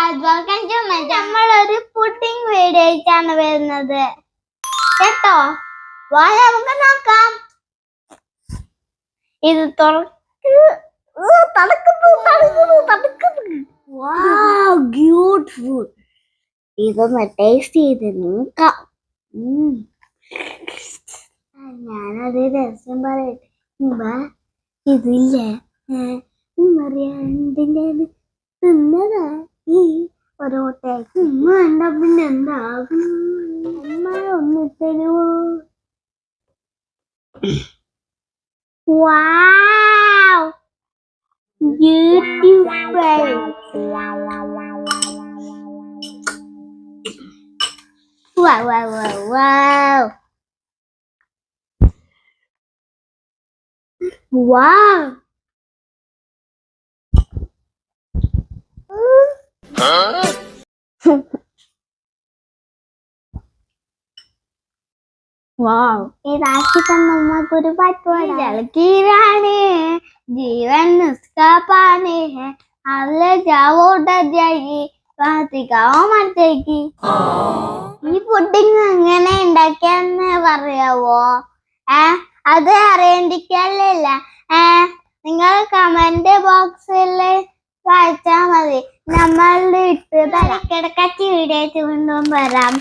My നമ്മളൊരു pudding video ആയിട്ടാണ് വരുന്നത്. കേട്ടോ? വാ നമുക്ക് നോക്കാം. ഇത് ബ്യൂട്ടിഫുൾ ഇതൊന്ന് ടേസ്റ്റ് ചെയ്ത് നോക്കാം. ഞാനത് രസം പറയട്ടെ. ഇതില്ലേ? അറിയാണ്ടിന്റെ തിന്നതാ. ഈ ഒരോട്ടേക്ക് ഉമ്മ കണ്ട പിന്നെ എന്താകും ഉമ്മ ഒന്ന് തരുമോ Wow! Beautiful! Wow, wow, wow, wow! Wow! ഇതാക്കി തന്ന ഉമ്മക്ക് ഒരുപാട് ജലക്കീരാണ് ജീവൻ നിസ്കാപ്പാണ് അല്ല ജാവോട്ട ജയി കാത്തിക്കാവോ മറ്റേക്ക് ഈ പുഡിങ് എങ്ങനെ ഉണ്ടാക്കിയെന്ന് പറയാവോ? ഏ അത് അറിയണ്ടിക്കല്ല ഏ നിങ്ങൾ കമന്റ് ബോക്സിൽ നമ്മളുടെ ഇട്ട് തലക്കിടക്കച്ച് വീഡിയോ ചൂണ്ടും വരാം.